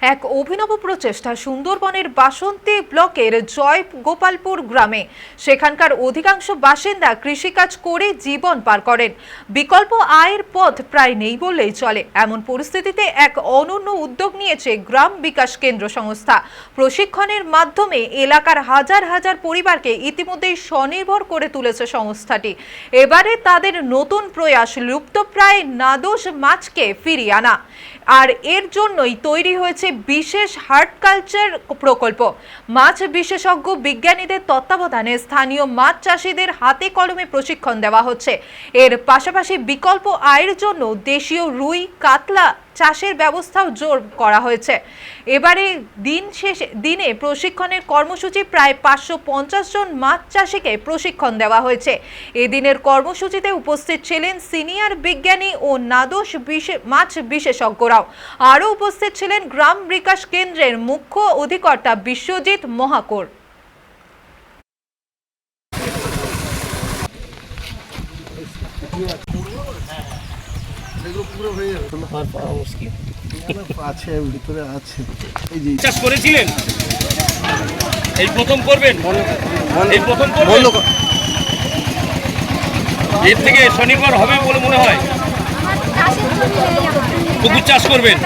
এক অভিনব প্রচেষ্টা সুন্দরবনের বাসন্তী ব্লকের জয় গোপালপুর গ্রামে। সেখানকার অধিকাংশ বাসিন্দা কৃষিকাজ করে জীবন পার করেন। বিকল্প আয়ের পথ প্রায় নেই বললেই চলে। এমন পরিস্থিতিতে এক অনন্য উদ্যোগ নিয়েছে গ্রাম বিকাশ কেন্দ্র সংস্থা। প্রশিক্ষণের মাধ্যমে এলাকার হাজার হাজার পরিবারকে ইতিমধ্যেই স্বনির্ভর করে তুলেছে সংস্থাটি। এবারে তাদের নতুন প্রয়াস লুপ্তপ্রায় নাদোষ মাছকে ফিরিয়ে আনা। আর এর জন্যই তৈরি হয়েছে বিশেষ হার্ট কালচার প্রকল্প। মাছ বিশেষজ্ঞ বিজ্ঞানীদের তত্ত্বাবধানে স্থানীয় মাছ চাষিদের হাতে কলমে প্রশিক্ষণ দেওয়া হচ্ছে। এর পাশাপাশি বিকল্প আয়ের জন্য দেশীয় রুই, কাতলা চাষের ব্যবস্থাও জোর করা হয়েছে। এবারে দিন শেষে, দিনে প্রশিক্ষণের কর্মসূচি প্রায় পাঁচশো পঞ্চাশ জন মাছ চাষিকে প্রশিক্ষণ দেওয়া হয়েছে। এদিনের কর্মসূচিতে উপস্থিত ছিলেন সিনিয়র বিজ্ঞানী ও নাদোষ মাছ বিশেষজ্ঞরাও। আরও উপস্থিত ছিলেন গ্রাম বিকাশ কেন্দ্রের মুখ্য অধিকর্তা বিশ্বজিৎ মহাকর। আছে ভিতরে আছে। এই যে চাষ করেছিলেন? এই প্রথম করবেন? এই প্রথম করবেন? এর থেকে স্বনির্ভর হবে বলে মনে হয়। পুকুর চাষ করবেন।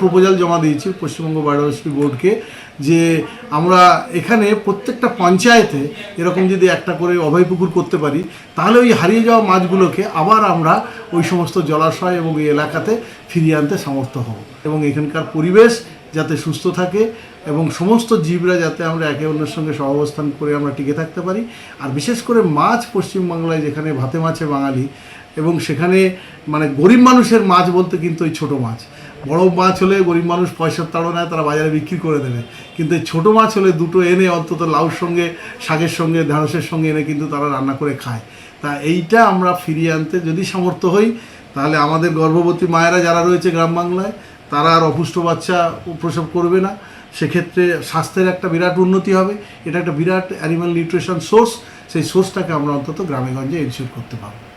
প্রপোজাল জমা দিয়েছি পশ্চিমবঙ্গ বায়োডাইভার্সিটি বোর্ডকে। যে আমরা এখানে প্রত্যেকটা পঞ্চায়েতে এরকম যদি একটা করে অভয় পুকুর করতে পারি, তাহলে ওই হারিয়ে যাওয়া মাছগুলোকে আবার আমরা ওই সমস্ত জলাশয় এবং এই এলাকাতে ফিরিয়ে আনতে সমর্থ হব। এবং এখানকার পরিবেশ যাতে সুস্থ থাকে এবং সমস্ত জীবরা যাতে আমরা একে অন্যের সঙ্গে সহাবস্থান করে আমরা টিকে থাকতে পারি। আর বিশেষ করে মাছ পশ্চিমবাংলায় যেখানে ভাতে মাছে বাঙালি এবং সেখানে মানে গরিব মানুষের মাছ বলতে কিন্তু ওই ছোটো মাছ। বড় মাছ হলে গরিব মানুষ পয়সার তাড়নায় তারা বাজারে বিক্রি করে দেবে। কিন্তু এই ছোটো মাছ হলে দুটো এনে অন্তত লাউর সঙ্গে, শাকের সঙ্গে, ঢ্যাঁড়সের সঙ্গে এনে কিন্তু তারা রান্না করে খায়। তা এইটা আমরা ফিরিয়ে আনতে যদি সামর্থ্য হই, তাহলে আমাদের গর্ভবতী মায়েরা যারা রয়েছে গ্রাম বাংলায়, তারা আর অপুষ্ট বাচ্চা প্রসব করবে না। সেক্ষেত্রে স্বাস্থ্যের একটা বিরাট উন্নতি হবে। এটা একটা বিরাট অ্যানিমাল নিউট্রিশন সোর্স সেই সোর্সটাকে আমরা অন্তত গ্রামেগঞ্জে এনশিওর করতে পারব।